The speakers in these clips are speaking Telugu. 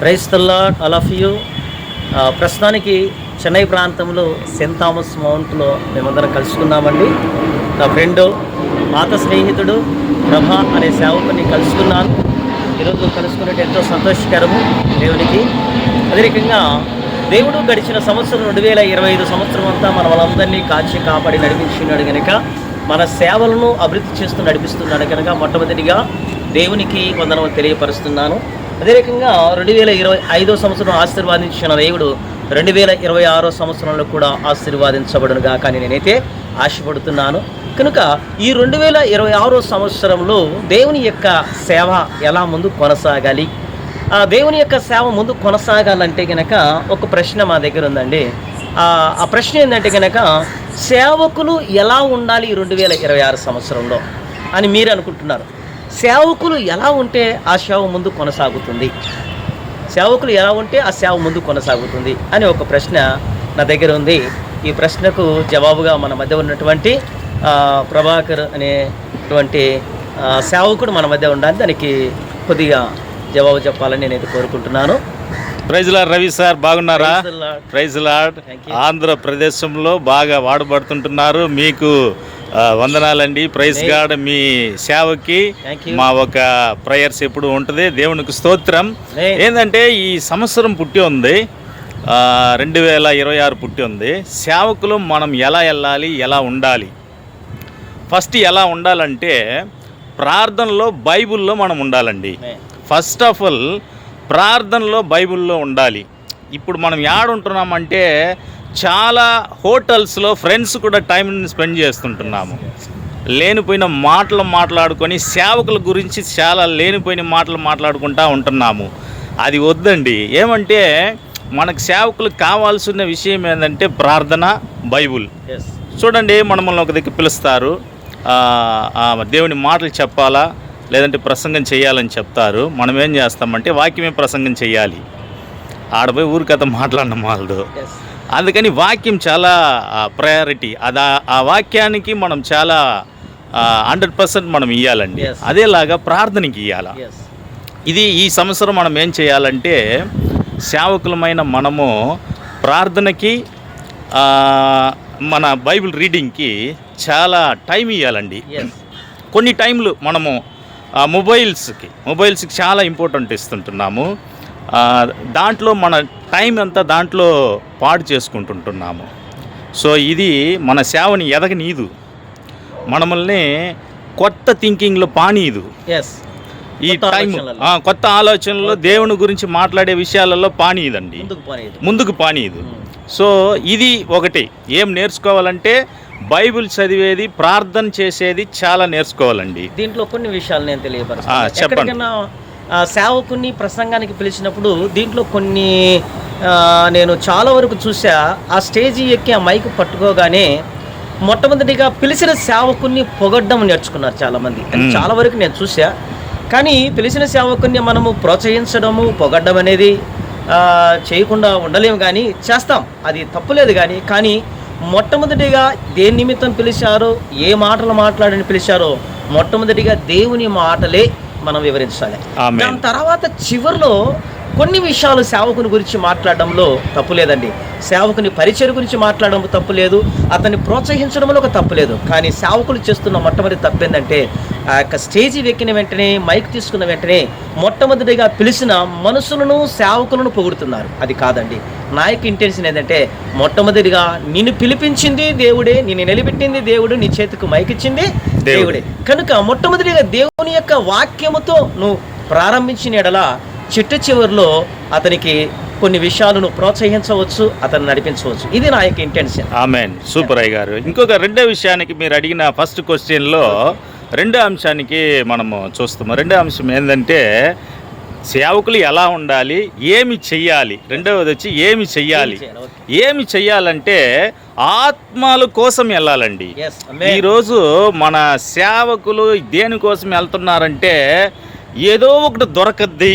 క్రైస్తల్లా ఆల్ ఆఫ్ యూ. ప్రస్తుతానికి చెన్నై ప్రాంతంలో సెయింట్ థామస్ మౌంట్లో మేమందరం కలుసుకున్నామండి. నా ఫ్రెండ్ పాత స్నేహితుడు ప్రభా అనే సేవకుని కలుసుకున్నాను. ఈరోజు కలుసుకున్నట్టు ఎంతో సంతోషకరము దేవునికి. అదే రకంగా దేవుడు గడిచిన సంవత్సరం రెండు వేల ఇరవై ఐదు సంవత్సరం అంతా మన వాళ్ళందరినీ కాచి కాపాడి నడిపించినాడు కనుక మన సేవలను అభివృద్ధి చేస్తూ నడిపిస్తున్నాడు కనుక మొట్టమొదటిగా దేవునికి వందనము తెలియపరుస్తున్నాను. అదే రకంగా రెండు వేల ఇరవై ఐదో సంవత్సరం ఆశీర్వాదించిన దేవుడు రెండు వేల ఇరవై ఆరో సంవత్సరంలో కూడా ఆశీర్వాదించబడునుగా గాక నేనైతే ఆశపడుతున్నాను. కనుక ఈ రెండు వేల ఇరవై ఆరో సంవత్సరంలో దేవుని యొక్క సేవ ఎలా ముందు కొనసాగాలి? ఆ దేవుని యొక్క సేవ ముందు కొనసాగాలంటే కనుక ఒక ప్రశ్న మా దగ్గర ఉందండి. ఆ ప్రశ్న ఏంటంటే కనుక సేవకులు ఎలా ఉండాలి ఈ రెండు వేల ఇరవై ఆరు సంవత్సరంలో అని మీరు అనుకుంటున్నారు. సేవకులు ఎలా ఉంటే ఆ సేవ ముందు కొనసాగుతుంది? సేవకులు ఎలా ఉంటే ఆ సేవ ముందు కొనసాగుతుంది? అని ఒక ప్రశ్న నా దగ్గర ఉంది. ఈ ప్రశ్నకు జవాబుగా మన మధ్య ఉన్నటువంటి ప్రభాకర్ అనేటువంటి సేవకుడు మన మధ్య ఉండాలి. దానికి కొద్దిగా జవాబు చెప్పాలని నేనైతే కోరుకుంటున్నాను. ప్రైజ్ లాడ్ రవి సార్ బాగున్నారా? Praise the Lord. Praise lord Thank you. ఆంధ్రప్రదేశంలో బాగా వాడబడుతుంటున్నారు. మీకు వందనాలండి. ప్రైజ్ గాడ్ మీ సేవకి. మా ఒక ప్రేయర్స్ ఎప్పుడు ఉంటుంది. దేవునికి స్తోత్రం. ఏంటంటే ఈ సంవత్సరం పుట్టి ఉంది. రెండు వేల ఇరవై ఆరు పుట్టి ఉంది. సేవకులు మనం ఎలా వెళ్ళాలి ఎలా ఉండాలి? ఫస్ట్ ఎలా ఉండాలంటే ప్రార్థనలో బైబిల్లో మనం ఉండాలండి. ఫస్ట్ ఆఫ్ ఆల్ ప్రార్థనలో బైబిల్లో ఉండాలి. ఇప్పుడు మనం ఉంటున్నామంటే చాలా హోటల్స్లో ఫ్రెండ్స్ కూడా టైం స్పెండ్ చేస్తుంటున్నాము. లేనిపోయిన మాటలు మాట్లాడుకొని సేవకుల గురించి చాలా లేనిపోయిన మాటలు మాట్లాడుకుంటా ఉంటున్నాము. అది వద్దండి. ఏమంటే మనకు సేవకులకు కావాల్సిన విషయం ఏంటంటే ప్రార్థన బైబుల్. చూడండి మనల్ని ఒక దగ్గర పిలుస్తారు. దేవుని మాటలు చెప్పాలా? లేదంటే ప్రసంగం చేయాలని చెప్తారు. మనం ఏం చేస్తామంటే వాక్యమే ప్రసంగం చేయాలి. ఆడపోయి ఊరికథ మాట్లాడిన వాళ్ళు అందుకని వాక్యం చాలా ప్రయారిటీ అది ఆ- వాక్యానికి మనం చాలా హండ్రెడ్ పర్సెంట్ మనం ఇవ్వాలండి. అదేలాగా ప్రార్థనకి ఇవ్వాలా ఇది ఈ సంవత్సరం మనం ఏం చేయాలంటే సేవకులమైన మనము ప్రార్థనకి మన బైబిల్ రీడింగ్కి చాలా టైం ఇవ్వాలండి కొన్ని టైంలు మనము మొబైల్స్కి మొబైల్స్కి చాలా ఇంపార్టెంట్ ఇస్తుంటున్నాము. దాంట్లో మన టైం అంతా దాంట్లో పాడు చేసుకుంటుంటున్నాము. సో ఇది మన సేవని ఎదగనీదు మనల్ని కొత్త థింకింగ్లో పానీదు. ఎస్ ఈ కొత్త టైం కొత్త ఆలోచనలో దేవుని గురించి మాట్లాడే విషయాలలో పానీయదండి ముందుకు పానీయదు. మ్మ్. సో ఇది ఒకటి. ఏం నేర్చుకోవాలంటే బైబిల్ చదివేది ప్రార్థన చేసేది చాలా నేర్చుకోవాలండి. దీంట్లో కొన్ని విషయాలు నేను తెలియపరుస్తాను. చెప్పండి. సేవకుని ప్రసంగానికి పిలిచినప్పుడు దీంట్లో కొన్ని నేను చాలా వరకు చూసా ఆ స్టేజి ఎక్కి ఆ మైక్ పట్టుకోగానే మొట్టమొదటిగా పిలిచిన సేవకుని పొగడ్డం నేర్చుకున్నారు చాలామంది. చాలా వరకు నేను చూసా కానీ పిలిచిన సేవకుని మనము ప్రోత్సహించడము పొగడ్డం అనేది చేయకుండా ఉండలేము కానీ చేస్తాం. అది తప్పులేదు కానీ కానీ మొట్టమొదటిగా దేని నిమిత్తం పిలిచారో ఏ మాటలు మాట్లాడని పిలిచారో మొట్టమొదటిగా దేవుని మాటలే మనం వివరించాలి. దాని తర్వాత చివరిలో కొన్ని విషయాలు సేవకుని గురించి మాట్లాడడంలో తప్పు లేదండి. సేవకుని పరిచయం గురించి మాట్లాడడం తప్పు లేదు. అతన్ని ప్రోత్సహించడంలో ఒక తప్పు లేదు. కానీ సేవకులు చేస్తున్న మొట్టమొదటి తప్పు ఏంటంటే ఆ యొక్క స్టేజి ఎక్కిన వెంటనే మైక్ తీసుకున్న వెంటనే మొట్టమొదటిగా పిలిచిన మనుషులను సేవకులను పొగుడుతున్నారు. అది కాదండి. నా యొక్క ఇంటెన్షన్ ఏంటంటే మొట్టమొదటిగా నిన్ను పిలిపించింది దేవుడే నిన్ను నిలబెట్టింది దేవుడు నీ చేతికి మైక్ ఇచ్చింది దేవుడే. కనుక మొట్టమొదటిగా దేవుని యొక్క వాక్యముతో నువ్వు ప్రారంభించిన ఎడల చిట్ట చివరిలో అతనికి కొన్ని విషయాలను ప్రోత్సహించవచ్చు అతను నడిపించవచ్చు. ఇది నా యొక్క ఇంటెన్షన్ ఆమెన్. సూపర్ అయ్య గారు. ఇంకొక రెండో విషయానికి మీరు అడిగిన ఫస్ట్ క్వశ్చన్లో రెండో అంశానికి మనము చూస్తాము రెండో అంశం ఏంటంటే సేవకులు ఎలా ఉండాలి ఏమి చెయ్యాలి రెండవది వచ్చి ఏమి చెయ్యాలి. ఏమి చెయ్యాలంటే ఆత్మల కోసం వెళ్ళాలండి. ఈరోజు మన సేవకులు దేనికోసం వెళ్తున్నారంటే ఏదో ఒకటి దొరకద్ది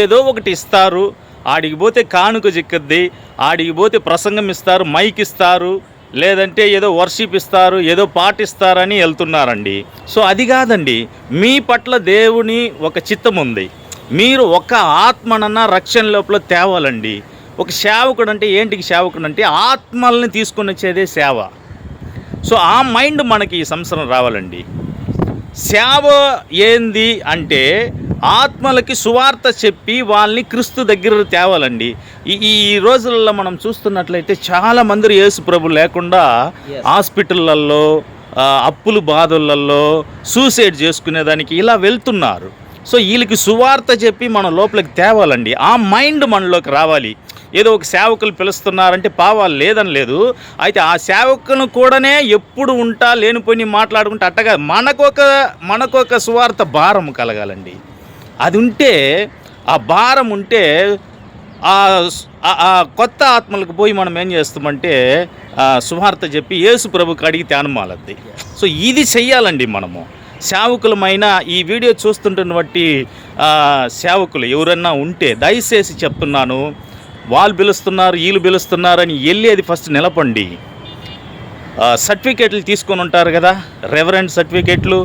ఏదో ఒకటి ఇస్తారు ఆడికి పోతే కానుక చిక్కద్ది ఆడికి పోతే ప్రసంగం ఇస్తారు మైక్ ఇస్తారు లేదంటే ఏదో వర్షిప్ ఇస్తారు ఏదో పాటిస్తారని వెళ్తున్నారండి. సో అది కాదండి మీ పట్ల దేవుని ఒక చిత్తం ఉంది మీరు ఒక ఆత్మనన్నా రక్షణ లోపల తేవాలండి. ఒక సేవకుడు అంటే ఏంటికి సేవకుడు అంటే ఆత్మల్ని తీసుకొని వచ్చేదే సేవ. సో ఆ మైండ్ మనకి ఈ సంవత్సరం రావాలండి. సేవ ఏంది అంటే ఆత్మలకి సువార్త చెప్పి వాళ్ళని క్రీస్తు దగ్గర తేవాలండి. ఈ ఈ రోజులలో మనం చూస్తున్నట్లయితే చాలా మంది యేసు ప్రభు లేకుండా. హాస్పిటళ్ళల్లో అప్పులు బాధలలో సూసైడ్ చేసుకునేదానికి ఇలా వెళ్తున్నారు. సో వీళ్ళకి సువార్త చెప్పి మన లోపలికి తేవాలండి. ఆ మైండ్ మనలోకి రావాలి. ఏదో ఒక సేవకులు పిలుస్తున్నారంటే పావాలు లేదని లేదు. అయితే ఆ సేవకును కూడానే ఎప్పుడు ఉంటా లేనిపోయి మాట్లాడుకుంటే అట్టగా మనకొక మనకొక సువార్త భారం కలగాలండి. అది ఉంటే ఆ భారం ఉంటే ఆ ఆ- కొత్త ఆత్మలకు పోయి మనం ఏం చేస్తామంటే సువార్త చెప్పి యేసు ప్రభుకి అడిగితే మాలద్ది సో ఇది చెయ్యాలండి మనము. సేవకులమైన ఈ వీడియో చూస్తుంటున్నటువంటి బట్టి సేవకులు ఎవరన్నా ఉంటే దయచేసి చెప్తున్నాను వాళ్ళు పిలుస్తున్నారు వీళ్ళు పిలుస్తున్నారని వెళ్ళేది ఫస్ట్ నిలపండి. సర్టిఫికేట్లు తీసుకొని ఉంటారు కదా రెవరెంట్ సర్టిఫికేట్లు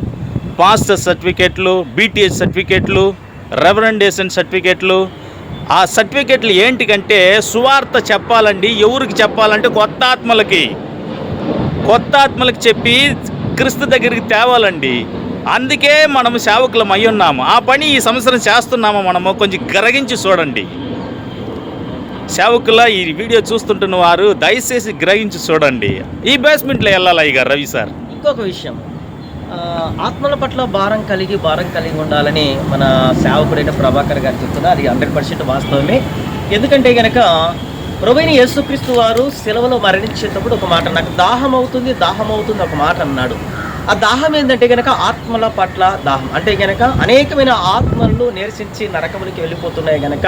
పాస్టర్ సర్టిఫికేట్లు బీటీఎస్ సర్టిఫికేట్లు రెవరెండేషన్ సర్టిఫికేట్లు. ఆ సర్టిఫికేట్లు ఏంటికంటే సువార్త చెప్పాలండి ఎవరికి చెప్పాలంటే కొత్త ఆత్మలకి. కొత్త ఆత్మలకు చెప్పి క్రీస్తు దగ్గరికి తేవాలండి. అందుకే మనం సేవకులం అయి ఉన్నాము. ఆ పని ఈ సంవత్సరం చేస్తున్నాము మనము. కొంచెం గ్రహించి చూడండి. సేవకుల ఈ వీడియో చూస్తుంటున్న వారు దయచేసి గ్రహించి చూడండి. ఈ బేస్మెంట్లో వెళ్ళాలి ఇక రవి సార్? ఇంకొక విషయం. ఆత్మల పట్ల భారం కలిగి భారం కలిగి ఉండాలని మన సేవకుడైన ప్రభాకర్ గారు చెప్తున్నారు. అది హండ్రెడ్ పర్సెంట్ వాస్తవమే. ఎందుకంటే కనుక ప్రభుని యేసుక్రీస్తు వారు సెలవులో మరణించేటప్పుడు ఒక మాట నాకు దాహం అవుతుంది దాహం అవుతుంది ఒక మాట అన్నాడు. ఆ దాహం ఏంటంటే గనక ఆత్మల పట్ల దాహం. అంటే గనక అనేకమైన ఆత్మలు నిరసించి నరకములకి వెళ్ళిపోతున్నాయి గనక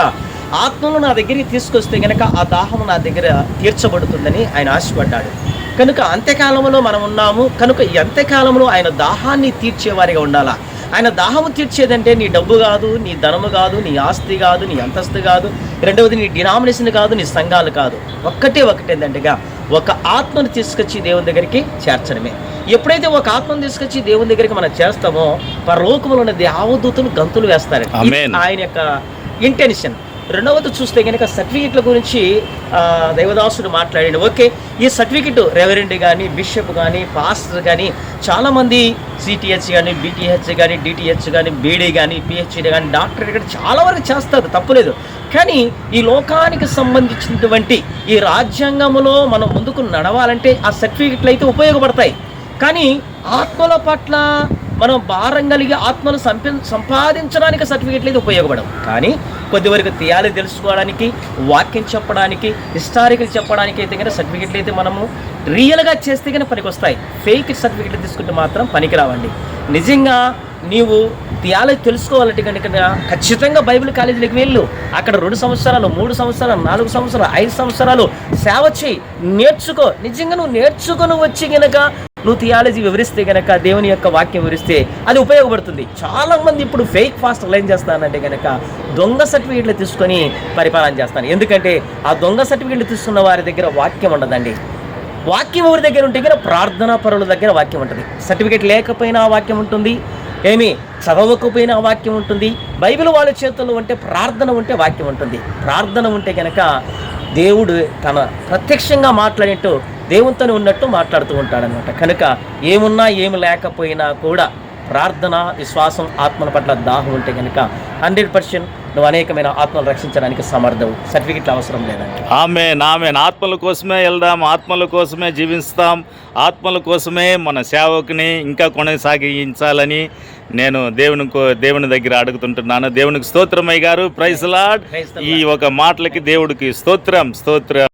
ఆత్మలు నా దగ్గరికి తీసుకొస్తే గనక ఆ దాహం నా దగ్గర తీర్చబడుతుందని ఆయన ఆశపడ్డాడు. కనుక అంత్యకాలంలో మనం ఉన్నాము. కనుక ఈ అంత్యకాలంలో ఆయన దాహాన్ని తీర్చేవారిగా ఉండాలా? ఆయన దాహము తీర్చేదంటే నీ డబ్బు కాదు నీ ధనము కాదు నీ ఆస్తి కాదు నీ అంతస్తు కాదు. రెండవది నీ డినామినేషన్ కాదు నీ సంఘాలు కాదు. ఒక్కటే ఒకటి ఏంటంటేగా ఒక ఆత్మను తీసుకొచ్చి దేవుని దగ్గరికి చేర్చడమే. ఎప్పుడైతే ఒక ఆత్మను తీసుకొచ్చి దేవుని దగ్గరికి మనం చేస్తామో పరలోకములో ఉన్న దేవదూతలు గంతులు Amen. ఆయన యొక్క ఇంటెన్షన్ రెండవది చూస్తే కనుక సర్టిఫికెట్ల గురించి దైవదాసుడు మాట్లాడాడు. ఓకే ఈ సర్టిఫికెట్ రెవరెండ్ కానీ బిషప్ కానీ పాస్టర్ కానీ చాలామంది సిటిహెచ్ కానీ బీటీహెచ్ కానీ డిటిహెచ్ కానీ బీడీ కానీ పిహెచ్డి కానీ డాక్టర్ కానీ చాలా వరకు చేస్తారు తప్పులేదు కానీ ఈ లోకానికి సంబంధించినటువంటి ఈ రాజ్యాంగంలో మనం ముందుకు నడవాలంటే ఆ సర్టిఫికెట్లు అయితే ఉపయోగపడతాయి. కానీ ఆత్మల పట్ల మనం భారం కలిగి ఆత్మను సంపి సంపాదించడానికి సర్టిఫికెట్లు అయితే ఉపయోగపడం కానీ కొద్దివరకు తీయాలి తెలుసుకోవడానికి వాక్యం చెప్పడానికి హిస్టారికల్ చెప్పడానికి అయితే కనుక సర్టిఫికెట్లు అయితే మనము రియల్గా చేస్తే కనుక పనికి వస్తాయి ఫేక్ సర్టిఫికెట్లు తీసుకుంటే మాత్రం పనికి రావండి నిజంగా నీవు థియాలజీ తెలుసుకోవాలంటే కనుక ఖచ్చితంగా బైబిల్ కాలేజీలకు వెళ్ళు. అక్కడ రెండు సంవత్సరాలు మూడు సంవత్సరాలు నాలుగు సంవత్సరాలు ఐదు సంవత్సరాలు సేవ చేయి. నేర్చుకో. నిజంగా నువ్వు నేర్చుకొని వచ్చి కనుక నువ్వు థియాలజీ వివరిస్తే కనుక దేవుని యొక్క వాక్యం వివరిస్తే అది ఉపయోగపడుతుంది. చాలా మంది ఇప్పుడు ఫేక్ ఫాస్ట్ ఏం చేస్తానంటే గనక దొంగ సర్టిఫికేట్లు తీసుకొని పరిపాలన చేస్తాను. ఎందుకంటే ఆ దొంగ సర్టిఫికేట్లు తీసుకున్న వారి దగ్గర వాక్యం ఉండదండి. వాక్యం ఎవరి దగ్గర ఉంటే కనుక ప్రార్థనా పరుల దగ్గర వాక్యం ఉంటుంది. సర్టిఫికేట్ లేకపోయినా ఆ వాక్యం ఉంటుంది. ఏమి? చదవకపోయినా ఆ వాక్యం ఉంటుంది. బైబిల్ వాళ్ళ చేతుల్లో ఉంటే ప్రార్థన ఉంటే వాక్యం ఉంటుంది. ప్రార్థన ఉంటే కనుక దేవుడు తన ప్రత్యక్షంగా మాట్లాడేట్టు దేవునితోనే ఉన్నట్టు మాట్లాడుతూ ఉంటాడనమాట కనుక ఏమున్నా ఏమి లేకపోయినా కూడా ప్రార్థన విశ్వాసం ఆత్మల పట్ల దాహం ఉంటే కనుక హండ్రెడ్ పర్సెంట్ నువ్వు అనేకమైన ఆత్మలు రక్షించడానికి సమర్థవు. సర్టిఫికెట్లు అవసరం లేదండి. ఆమె నామె ఆత్మల కోసమే వెళ్దాం ఆత్మల కోసమే జీవిస్తాం ఆత్మల కోసమే మన సేవకుని ఇంకా కొనసాగించాలని నేను దేవుని కో- దేవుని దగ్గర అడుగుతుంటున్నాను. దేవునికి స్తోత్రమయ్య గారు ప్రైజ్ లాడ్ Praise the ఈ ఒక మాటలకి దేవుడికి స్తోత్రం స్తోత్రం.